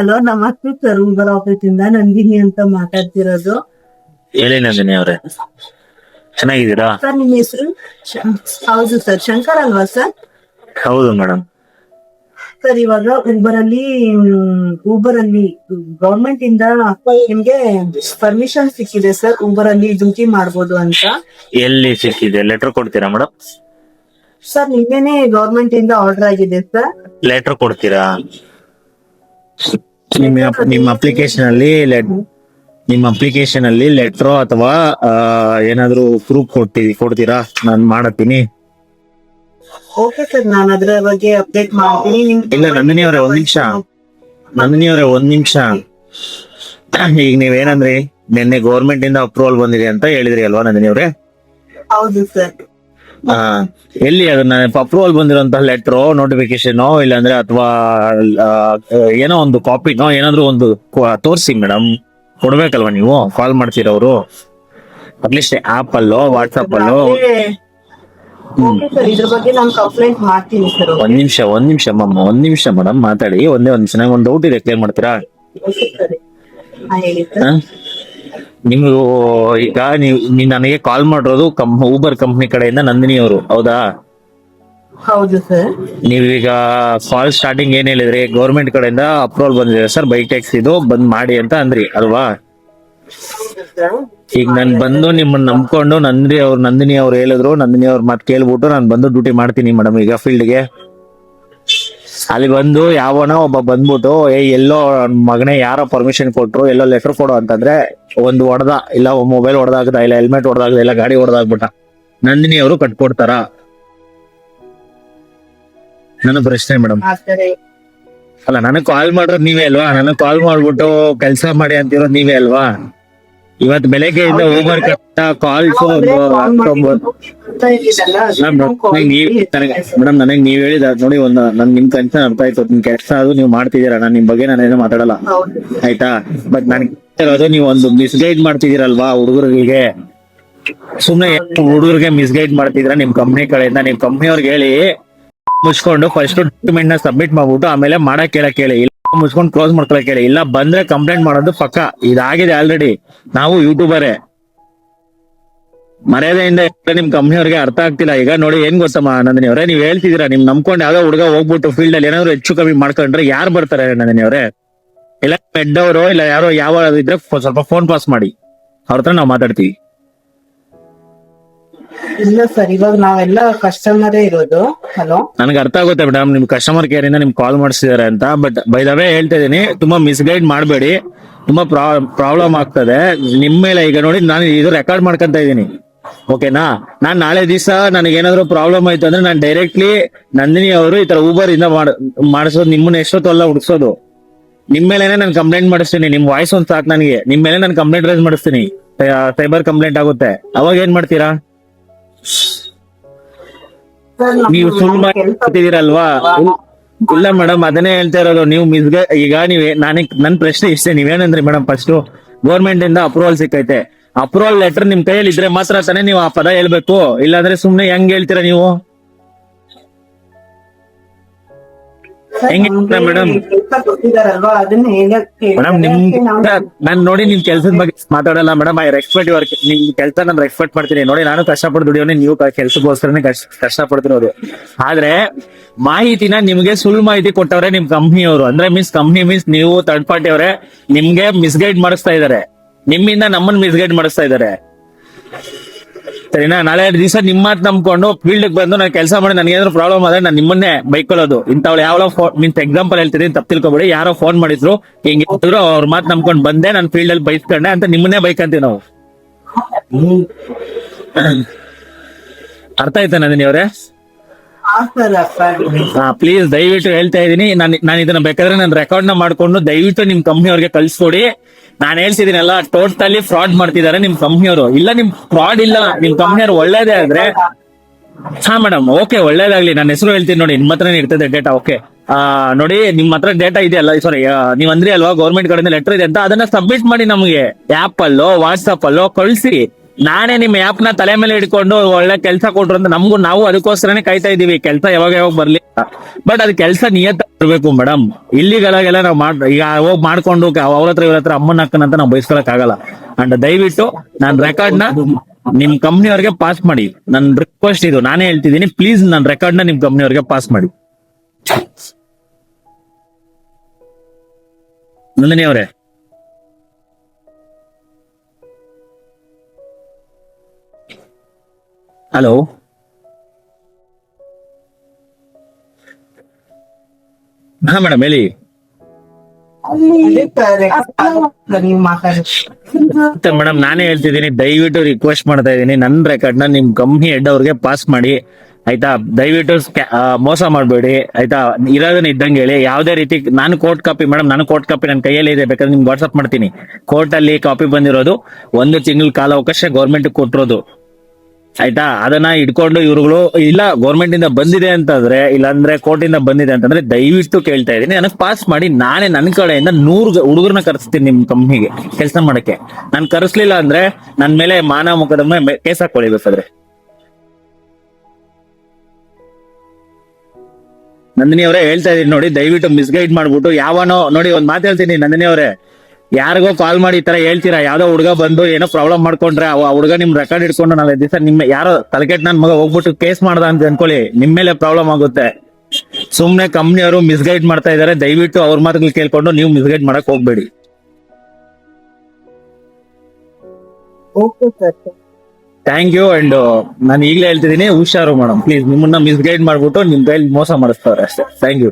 Hello ನಮಸ್ತೆ sir ಉಂಬರ್ office ಇಂದ ನಂದಿನಿ ಅಂತ ಮಾತಾಡ್ತಿರೋದು. ಹೇಳಿ ನಂದಿನಿ ಅವ್ರೆ. ಚೆನ್ನಾಗಿದ್ದೀರಾ? ಸರ್ ನಿಮ್ಮ ಹೆಸರು? ಹೌದು ಸರ್ ಶಂಕರ್ ಅಲ್ವಾ ಸರ್? ಹೌದು ಮೇಡಮ್. ಸರ್ ಇವಾಗ ಊಬರ್ ಅಲ್ಲಿ ಊಬರ್ ಅಲ್ಲಿ ಗವರ್ಮೆಂಟ್ ಇಂದ ನಿಮ್ಗೆ ಪರ್ಮಿಷನ್ ಸಿಕ್ಕಿದೆ ಸರ್ ಊಬರ್ ಅಲ್ಲಿ ಡ್ಯೂಟಿ ಮಾಡ್ಬೋದು ಅಂತ. ಎಲ್ಲಿ ಸಿಕ್ಕಿದೆ? ಲೆಟರ್ ಕೊಡ್ತೀರಾ ಮೇಡಮ್? ಸರ್ ನಿನ್ನೆನೆ ಗವರ್ಮೆಂಟ್ ಇಂದ ಆರ್ಡರ್ ಆಗಿದೆ ಸರ್. ಲೆಟರ್ ಕೊಡ್ತೀರಾ? ನಿಮ್ಮ ನಿಮ್ಮ ಅಪ್ಲಿಕೇಶನ್ ಅಲ್ಲಿ ನಿಮ್ಮ ಅಪ್ಲಿಕೇಶನ್ ಅಲ್ಲಿ ಲೆಟ್ರೋ ಅಥವಾ ಏನಾದ್ರು ಪ್ರೂಫ್ ಕೊಡ್ತೀವಿ ಕೊಡ್ತೀರಾ? ನಾನು ಮಾಡತ್ತೀನಿ ಓಕೆ ಸರ್ ನಾನು ಅದರ ಬಗ್ಗೆ ಅಪ್ಡೇಟ್ ಮಾಡ್ತೀನಿ. ಇಲ್ಲ ನಂದಿನಿ ಅವರೇ ಒಂದ್ ನಿಮಿಷ. ನಂದಿನಿ ಅವರೇ ಒಂದ್ ನಿಮಿಷ. ಈಗ ನೀವೇನಂದ್ರಿ? ನಿನ್ನೆ ಗೌರ್ಮೆಂಟ್ ಇಂದ ಅಪ್ರೂವಲ್ ಬಂದಿದೆ ಅಂತ ಹೇಳಿದ್ರಿ ಅಲ್ವಾ ನಂದಿನಿ ಅವರೇ ಹೌದು ಸರ್ ಎಲ್ಲಿ ಅದನ್ನ ಅಪ್ರೂವಲ್ ಬಂದಿರೋಂತ ಲೆಟ್ರೋ ನೋಟಿಫಿಕೇಶನ್ ಇಲ್ಲಾಂದ್ರೆ ಅಥವಾ ಏನೋ ಒಂದು ಕಾಪಿನೋ ಏನಾದ್ರು ಒಂದು ತೋರಿಸಿ ಮೇಡಮ್ ಕೊಡ್ಬೇಕಲ್ವಾ ನೀವು? ಕಾಲ್ ಮಾಡ್ತೀರವ್ರು ಅಟ್ಲೀಸ್ಟ್ ಆಪ್ ಅಲ್ಲೋ ವಾಟ್ಸಪ್ ಅಲ್ಲೋ ಒಂದ್ ನಿಮಿಷ ಒಂದ್ ನಿಮಿಷ ಮಮ್ಮ ಒಂದ್ ನಿಮಿಷ ಮೇಡಮ್ ಮಾತಾಡಿ. ಒಂದೇ ಒಂದ್ ನಿಮಿಷ ನಂಗೆ ಒಂದು ಡೌಟ್ ಇದೆ ಕ್ಲಿಯರ್ ಮಾಡ್ತೀರಾ? ನಿಮ್ದು ಈಗ ನೀವು ನೀವ್ ನನಗೆ ಕಾಲ್ ಮಾಡಿರೋದು ಕಂ ಊಬರ್ ಕಂಪ್ನಿ ಕಡೆಯಿಂದ ನಂದಿನಿ ಅವರು ಹೌದಾ ಹೌದು ಸರ್ ನೀವೀಗ ಕಾಲ್ ಸ್ಟಾರ್ಟಿಂಗ್ ಏನ್ ಹೇಳಿದ್ರಿ ಗೌರ್ಮೆಂಟ್ ಕಡೆಯಿಂದ ಅಪ್ರೂವಲ್ ಬಂದಿದೆ ಸರ್ ಬೈಕ್ ಟ್ಯಾಕ್ಸ್ ಇದು ಬಂದ್ ಮಾಡಿ ಅಂತ ಅಂದ್ರಿ ಅಲ್ವಾ? ಈಗ ನಾನು ಬಂದು ನಿಮ್ಮನ್ನ ನಂಬ್ಕೊಂಡು ನಂದಿನಿ ಅವ್ರು ನಂದಿನಿ ಅವ್ರು ಹೇಳಿದ್ರು ನಂದಿನಿ ಅವ್ರ ಮಾತು ಕೇಳ್ಬಿಟ್ಟು ನಾನು ಬಂದು ಡ್ಯೂಟಿ ಮಾಡ್ತೀನಿ ಮೇಡಮ್ ಈಗ ಫೀಲ್ಡ್ಗೆ ಅಲ್ಲಿ ಬಂದು ಯಾವನೋ ಒಬ್ಬ ಬಂದ್ಬಿಟ್ಟು ಏ ಎಲ್ಲೋ ಮಗನೇ ಯಾರೋ ಪರ್ಮಿಷನ್ ಕೊಟ್ರು ಎಲ್ಲೋ ಲೆಟರ್ ಕೊಡು ಅಂತಂದ್ರೆ ಒಂದು ಹೊಡೆದ ಇಲ್ಲ ಮೊಬೈಲ್ ಹೊಡೆದಾಗ್ದ ಇಲ್ಲ ಹೆಲ್ಮೆಟ್ ಹೊಡೆದಾಗ್ದ ಇಲ್ಲ ಗಾಡಿ ಹೊಡೆದಾಗ್ಬಿಟ್ಟ. ನಂದಿನಿ ಅವರು ಕಟ್ಕೊಡ್ತಾರ? ನನ್ನ ಪ್ರಶ್ನೆ ಮೇಡಮ್. ಅಲ್ಲ ನನಗ್ ಕಾಲ್ ಮಾಡೋದು ನೀವೇ ಅಲ್ವಾ? ನನಗ್ ಕಾಲ್ ಮಾಡ್ಬಿಟ್ಟು ಕೆಲಸ ಮಾಡಿ ಅಂತಿರೋದು ನೀವೇ ಅಲ್ವಾ? ಇವತ್ ಬೆಳಗ್ಗೆಯಿಂದ ಊಬರ್ ಕಟ್ಟ ಕಾಲ್ಸ್ ಮೇಡಮ್ ನನಗೆ ನೀವ್ ಹೇಳಿದ ನೋಡಿ ಒಂದ್ ನನ್ ನಿಮ್ ಕನ್ಸನ್ ಅರ್ಥ ಆಯ್ತು. ನಿಮ್ ಕೆಲಸ ಅದು ನೀವು ಮಾಡ್ತಿದ್ದೀರಾ. ನಾನು ನಿಮ್ ಬಗ್ಗೆ ನಾನೇನು ಮಾತಾಡಲ್ಲ. ಆಯ್ತಾ? ಬಟ್ ನನ್ ಇರೋದು ನೀವು ಒಂದು ಮಿಸ್ಗೈಡ್ ಮಾಡ್ತಿದ್ದೀರಲ್ವಾ ಹುಡುಗರಿಗೆ ಸುಮ್ನೆ ಹುಡುಗರಿಗೆ ಮಿಸ್ಗೈಡ್ ಮಾಡ್ತಿದ್ರ ನಿಮ್ ಕಂಪ್ನಿ ಕಡೆಯಿಂದ. ನಿಮ್ ಕಂಪ್ನಿ ಅವ್ರಿಗೆ ಹೇಳಿ ಮುಚ್ಕೊಂಡು ಫಸ್ಟ್ ಡಾಕ್ಯುಮೆಂಟ್ನ ಸಬ್ಮಿಟ್ ಮಾಡ್ಬಿಟ್ಟು ಆಮೇಲೆ ಮಾಡಕ್ ಹೇಳಕ್ ಹೇಳಿ ಮುಚ್ಕೊಂಡು ಕ್ಲೋಸ್ ಮಾಡ್ಕೊಳಕ್ ಹೇಳಿ ಇಲ್ಲ, ಬಂದ್ರೆ ಕಂಪ್ಲೇಂಟ್ ಮಾಡೋದು ಪಕ್ಕ. ಇದಾಗಿದೆ ಆಲ್ರೆಡಿ ನಾವು ಯೂಟ್ಯೂಬರೇ ಮರ್ಯಾದೆಯಿಂದ ನಿಮ್ ಕಂಪ್ನಿಯವ್ರಿಗೆ ಅರ್ಥ ಆಗ್ತಿಲ್ಲ. ಈಗ ನೋಡಿ, ಏನ್ ಗೊತ್ತಮ್ಮ ನಂದಿನಿ ಅವರೇ? ನೀವ್ ಹೇಳ್ತಿದೀರಾ ನಿಮ್ ನಂಬ್ಕೊಂಡು ಯಾವ್ದೋ ಹುಡುಗ ಹೋಗ್ಬಿಟ್ಟು ಫೀಲ್ಡ್ ಅಲ್ಲಿ ಏನಾದ್ರು ಹೆಚ್ಚು ಕಮ್ಮಿ ಮಾಡ್ಕೊಂಡ್ರೆ ಯಾರು ಬರ್ತಾರೆ ನಂದಿನಿ ಅವರೇ? ಇಲ್ಲ, ಹೆಡ್ ಅವರು, ಇಲ್ಲ ಯಾರೋ ಯಾವ ಇದ್ರೆ ಸ್ವಲ್ಪ ಫೋನ್ ಪಾಸ್ ಮಾಡಿ. ಅವ್ರ ಹತ್ರ ನಾವು ಮಾತಾಡ್ತೀವಿ. ಇಲ್ಲ ಸರ್ ಇವಾಗ ನಾವೆಲ್ಲ ಕಸ್ಟಮರೇ ಇರೋದು. ಹಲೋ ನನಗೆ ಅರ್ಥ ಆಗುತ್ತೆ ಮೇಡಮ್ ನಿಮ್ ಕಸ್ಟಮರ್ ಕೇರ್ ಇಂದ ನಿಮ್ ಕಾಲ್ ಮಾಡಿಸಿದಾರೆ ಅಂತ ಬಟ್ ಬೈ ದ ವೇ ಹೇಳ್ತಾ ಇದೀನಿ ತುಂಬಾ ಮಿಸ್ಗೈಡ್ ಮಾಡಬೇಡಿ. ತುಂಬಾ ಪ್ರಾಬ್ಲಮ್ ಆಗ್ತದೆ. ನಿಮ್ ಮೇಲೆ ಈಗ ನೋಡಿ, ನಾನು ಇದು ರೆಕಾರ್ಡ್ ಮಾಡ್ಕೊಂತ ಇದೀನಿ ಓಕೆನಾ ನಾನ್ ನಾಳೆ ದಿವಸ ನನಗೆ ಏನಾದ್ರು ಪ್ರಾಬ್ಲಮ್ ಆಯ್ತು ಅಂದ್ರೆ ನಾನು ಡೈರೆಕ್ಟ್ಲಿ ನಂದಿನಿ ಅವರು ಈ ತರ ಊಬರ್ ಇಂದ ಮಾಡ್- ಮಾಡಿಸೋದು, ನಿಮ್ಮನ್ನ ಎಷ್ಟೊತ್ತಲ್ಲ ಹುಡ್ಸೋದು. ನಿಮ್ ಮೇಲೆನೆ ನಾನು ಕಂಪ್ಲೇಂಟ್ ಮಾಡಿಸ್ತೀನಿ, ನಿಮ್ ವಾಯ್ಸ್ ಒಂದ್ ಸಾಕು ನನಗೆ. ನಿಮ್ ಮೇಲೆ ನಾನು ಕಂಪ್ಲೇಂಟ್ ರೈಸ್ ಮಾಡಿಸ್ತೀನಿ. ಸೈಬರ್ ಕಂಪ್ಲೇಂಟ್ ಆಗುತ್ತೆ. ಅವಾಗ ಏನ್ ಮಾಡ್ತೀರಾ? ನೀವು ಸುಳ್ಳು ಮಾಡ್ತಿದ್ದೀರಲ್ವಾ ಇಲ್ಲ ಮೇಡಮ್ ಅದನ್ನೇ ಹೇಳ್ತಾ ಇರೋದು. ನೀವು ಮಿಸ್ ಈಗ ನೀವ್ ನನಗ್ ನನ್ ಪ್ರಶ್ನೆ ಇಷ್ಟೇ ನೀವೇನಂದ್ರಿ ಮೇಡಮ್ ಫಸ್ಟ್ ಗೌರ್ಮೆಂಟ್ ಇಂದ ಅಪ್ರೂವಲ್ ಸಿಕ್ಕೈತೆ. ಅಪ್ರೂವಲ್ ಲೆಟರ್ ನಿಮ್ ಕೈಯಲ್ಲಿ ಇದ್ರೆ ಮಾತ್ರ ತಾನೇ ನೀವು ಆ ಪದ ಹೇಳ್ಬೇಕು. ಇಲ್ಲಾಂದ್ರೆ ಸುಮ್ನೆ ಹೆಂಗ್ ಹೇಳ್ತೀರಾ ನೀವು? ಹೆಂಗೆ ಮೇಡಮ್ ನಿಮ್ ನಾನ್ ನೋಡಿ ನಿಮ್ ಕೆಲ್ಸದ ಬಗ್ಗೆ ಮಾತಾಡಲ್ಲ ಮೇಡಮ್ ಐ ರೆಸ್ಪೆಕ್ಟ್ ಯುವರ್ ನಿಮ್ ಕೆಲಸ ನಾನು ರೆಸ್ಪೆಕ್ಟ್ ಮಾಡ್ತೀನಿ. ನೋಡಿ ನಾನು ಕಷ್ಟಪಟ್ಟು ದುಡಿಯೋನೆ ನೀವು ಕೆಲಸಕ್ಕೋಸ್ಕರನೇ ಕಷ್ಟಪಡ್ತಿರೋದು ಆದ್ರೆ ಮಾಹಿತಿನ ನಿಮ್ಗೆ ಸುಳ್ಳು ಮಾಹಿತಿ ಕೊಟ್ಟವ್ರೆ ನಿಮ್ ಕಂಪ್ನಿಯವರು. ಅಂದ್ರೆ ಮೀನ್ಸ್ ಕಂಪ್ನಿ ಮೀನ್ಸ್ ನೀವು ಥರ್ಡ್ ಪಾರ್ಟಿ ಅವರೇ ನಿಮ್ಗೆ ಮಿಸ್ಗೈಡ್ ಮಾಡಿಸ್ತಾ ಇದಾರೆ. ನಿಮ್ಮಿಂದ ನಮ್ಮನ್ನ ಮಿಸ್ಗೈಡ್ ಮಾಡಿಸ್ತಾ ಇದಾರೆ. ಸರಿನಾ? ನಾಳೆ ದಿವಸ ನಿಮ್ಮ ಮಾತು ನಂಬ್ಕೊಂಡು ಫೀಲ್ಡ್ ಬಂದು ನಾನು ಕೆಲಸ ಮಾಡಿ ನನಗೆ ಏನಾದ್ರು ಪ್ರಾಬ್ಲಮ್ ಆದ್ರೆ ನಾನು ನಿಮ್ಮನ್ನೇ ಬೈಕೊಳ್ಳೋದು. ಇಂಥವ್ಳು ಯಾವ ಫೋನ್ ಮೀನ್ಸ್ ಎಕ್ಸಾಂಪಲ್ ಹೇಳ್ತೀನಿ ತಪ್ಪು ತಿಳ್ಕೊಬೇಡಿ. ಯಾರೋ ಫೋನ್ ಮಾಡಿದ್ರು ಹಿಂಗೆ ಅವ್ರ ಮಾತು ನಂಬ್ಕೊಂಡು ಬಂದೆ ನಾನು ಫೀಲ್ಡ್ ಅಲ್ಲಿ ಬೈಸ್ಕೊಂಡೆ ಅಂತ ನಿಮ್ಮನ್ನೇ ಬೈಕಂತೀವಿ ನಾವು. ಅರ್ಥ ಆಯ್ತಾ ನಂದಿನಿ ಅವರೇ. ಹಾ ಪ್ಲೀಸ್ ದಯವಿಟ್ಟು ಹೇಳ್ತಾ ಇದೀನಿ. ನಾನು ನಾನು ಇದನ್ನ ಬೇಕಾದ್ರೆ ನಾನು ರೆಕಾರ್ಡ್ನ ಮಾಡ್ಕೊಂಡು ದಯವಿಟ್ಟು ನಿಮ್ ಕಂಪ್ನಿಯವ್ರಿಗೆ ಕಳ್ಸ್ಕೊಡಿ. ನಾನು ಹೇಳ್ತಿದ್ದೀನಲ್ಲ ಟೋಟಲಿ ಫ್ರಾಡ್ ಮಾಡ್ತಿದ್ದಾರೆ ನಿಮ್ ಕಂಪ್ನಿಯವರು ಇಲ್ಲ, ನಿಮ್ ಫ್ರಾಡ್ ಇಲ್ಲ, ನಿಮ್ ಕಂಪ್ನಿಯವ್ರು ಒಳ್ಳೇದೇ ಆದ್ರೆ ಹಾ ಮೇಡಮ್ ಓಕೆ ಒಳ್ಳೇದಾಗ್ಲಿ. ನನ್ನ ಹೆಸರು ಹೇಳ್ತೀನಿ ನೋಡಿ ನಿಮ್ಮ ಹತ್ರನೇ ಇರ್ತದೆ ಡೇಟಾ ಓಕೆ ಆ, ನೋಡಿ, ನಿಮ್ ಹತ್ರ ಡೇಟಾ ಇದೆಯಲ್ಲ ಸಾರಿ ನೀವ್ ಅಂದ್ರಿ ಅಲ್ವಾ ಗೌರ್ಮೆಂಟ್ ಕಡೆಯಿಂದ ಲೆಟರ್ ಇದೆ ಅಂತ, ಅದನ್ನ ಸಬ್ಮಿಟ್ ಮಾಡಿ ನಮಗೆ. ಆಪ್ ಅಲ್ಲೋ ವಾಟ್ಸ್ಆಪ್ ಅಲ್ಲೋ, ಕಳ್ಸಿ. ನಾನೇ ನಿಮ್ ಆಪ್ನ ತಲೆ ಮೇಲೆ ಇಟ್ಕೊಂಡು ಒಳ್ಳೆ ಕೆಲಸ ಕೊಟ್ರು ಅಂತ ನಮಗೂ ನಾವು ಅದಕ್ಕೋಸ್ಕರನೇ ಕಾಯ್ತಾ ಇದೀವಿ. ಕೆಲಸ ಯಾವಾಗ ಯಾವಾಗ ಬರ್ಲಿ. ಬಟ್ ಅದು ಕೆಲಸ ನಿಯತ್ತ ಇರ್ಬೇಕು ಮೇಡಮ್ ಇಲ್ಲಿಗೆಲ್ಲ ನಾವು ಮಾಡ್, ಈಗ ಹೋಗಿ ಮಾಡ್ಕೊಂಡು ಅವ್ರ ಹತ್ರ ಇವ್ರ ಹತ್ರ ಅಮ್ಮನ ಅಕ್ಕನ ಅಂತ ನಾವು ಬಯಸ್ಕೊಳಕ್ ಆಗಲ್ಲ. ಅಂಡ್ ದಯವಿಟ್ಟು ನಾನ್ ರೆಕಾರ್ಡ್ನ ನಿಮ್ ಕಂಪ್ನಿ ಅವ್ರಿಗೆ ಪಾಸ್ ಮಾಡಿ. ನನ್ ರಿಕ್ವೆಸ್ಟ್ ಇದು. ನಾನೇ ಹೇಳ್ತಿದ್ದೀನಿ ಪ್ಲೀಸ್ ನನ್ ರೆಕಾರ್ಡ್ನ ನಿಮ್ ಕಂಪ್ನಿ ಅವ್ರಿಗೆ ಪಾಸ್ ಮಾಡಿ. ನಂದಿನಿ ಅವರೇ ಹಲೋ. ಹಾ ಮೇಡಮ್ ಹೇಳಿ. ಮೇಡಮ್ ನಾನೇ ಹೇಳ್ತಿದ್ದೀನಿ, ದಯವಿಟ್ಟು ರಿಕ್ವೆಸ್ಟ್ ಮಾಡ್ತಾ ಇದ್ದೀನಿ. ನನ್ನ ರೆಕಾರ್ಡ್ನ ನಿಮ್ ಕಂಪ್ನಿ ಹೆಡ್ ಅವ್ರಿಗೆ ಪಾಸ್ ಮಾಡಿ. ಆಯ್ತಾ? ದಯವಿಟ್ಟು ಮೋಸ ಮಾಡಬೇಡಿ. ಆಯ್ತಾ? ಇರೋದನ್ನ ಇದ್ದಂಗೆ ಹೇಳಿ. ಯಾವ್ದೇ ರೀತಿ ನಾನು ಕೋರ್ಟ್ ಕಾಪಿ ಮೇಡಮ್, ನಾನು ಕೋರ್ಟ್ ಕಾಪಿ ನನ್ನ ಕೈಯಲ್ಲಿ ಇದೆ. ಬೇಕಾದ್ರೆ ನಿಮ್ಗೆ ವಾಟ್ಸ್ಆಪ್ ಮಾಡ್ತೀನಿ. ಕೋರ್ಟ್ ಅಲ್ಲಿ ಕಾಪಿ ಬಂದಿರೋದು ಒಂದು ತಿಂಗಳ ಕಾಲಾವಕಾಶ ಗೌರ್ಮೆಂಟ್ ಕೊಟ್ಟಿರೋದು. ಆಯ್ತಾ? ಅದನ್ನ ಇಟ್ಕೊಂಡು ಇವ್ರುಗಳು, ಇಲ್ಲ ಗೌರ್ಮೆಂಟ್ ಇಂದ ಬಂದಿದೆ ಅಂತಂದ್ರೆ, ಇಲ್ಲಾಂದ್ರೆ ಕೋರ್ಟ್ ಇಂದ ಬಂದಿದೆ ಅಂತಂದ್ರೆ ದಯವಿಟ್ಟು ಕೇಳ್ತಾ ಇದೀನಿ ನನಗೆ ಪಾಸ್ ಮಾಡಿ ನಾನೇ ನನ್ನ ಕಡೆಯಿಂದ ನೂರು ಹುಡುಗರನ್ನ ಕರೆಸ್ತೀನಿ ನಿಮ್ ಕಂಪ್ನಿಗೆ ಕೆಲಸ ಮಾಡಕ್ಕೆ. ನಾನು ಕರೆಸ್ಲಿಲ್ಲ ಅಂದ್ರೆ ನನ್ ಮೇಲೆ ಮಾನವ ಮುಖದೊಮ್ಮೆ ಕೇಸ್ ಹಾಕೊಳ್ಳಿ ಬೇಕಾದ್ರೆ ನಂದಿನಿ ಅವರೇ ಹೇಳ್ತಾ ಇದೀನಿ ನೋಡಿ, ದಯವಿಟ್ಟು ಮಿಸ್ಗೈಡ್ ಮಾಡ್ಬಿಟ್ಟು ಯಾವನೋ, ನೋಡಿ, ಒಂದ್ ಮಾತು ಹೇಳ್ತೀನಿ ನಂದಿನಿ ಅವರೇ ಯಾರಿಗೋ ಕಾಲ್ ಮಾಡಿ ಈ ತರ ಹೇಳ್ತೀರಾ? ಯಾವ್ದೋ ಹುಡುಗ ಬಂದು ಏನೋ ಪ್ರಾಬ್ಲಮ್ ಮಾಡ್ಕೊಂಡ್ರೆ ಆ ಹುಡುಗ ನಿಮ್ ರೆಕಾರ್ಡ್ ಇಟ್ಕೊಂಡು ನಾಳೆ ದಿವಸ ನಿಮ್ಮ ಯಾರೋ ತಲೆಕೆಟ್ ನನ್ ಮಗ ಹೋಗ್ಬಿಟ್ಟು ಕೇಸ್ ಮಾಡ್ದ ಅಂತ ಅನ್ಕೊಳ್ಳಿ. ನಿಮ್ ಮೇಲೆ ಪ್ರಾಬ್ಲಮ್ ಆಗುತ್ತೆ. ಸುಮ್ನೆ ಕಂಪ್ನಿಯವರು ಮಿಸ್ಗೈಡ್ ಮಾಡ್ತಾ ಇದಾರೆ. ದಯವಿಟ್ಟು ಅವ್ರ ಮಾತುಗಳು ಕೇಳ್ಕೊಂಡು ನೀವು ಮಿಸ್ಗೈಡ್ ಮಾಡಕ್ ಹೋಗ್ಬೇಡಿ. ಥ್ಯಾಂಕ್ ಯು ಅಂಡ್ ನಾನು ಈಗಲೇ ಹೇಳ್ತಿದ್ದೀನಿ ಹುಷಾರು ಮೇಡಮ್ ಪ್ಲೀಸ್ ನಿಮ್ಮನ್ನ ಮಿಸ್ಗೈಡ್ ಮಾಡ್ಬಿಟ್ಟು ನಿಮ್ ಕೈಲಿ ಮೋಸ ಮಾಡಿಸ್ತಾವ್ರೆ ಅಷ್ಟೇ. Thank you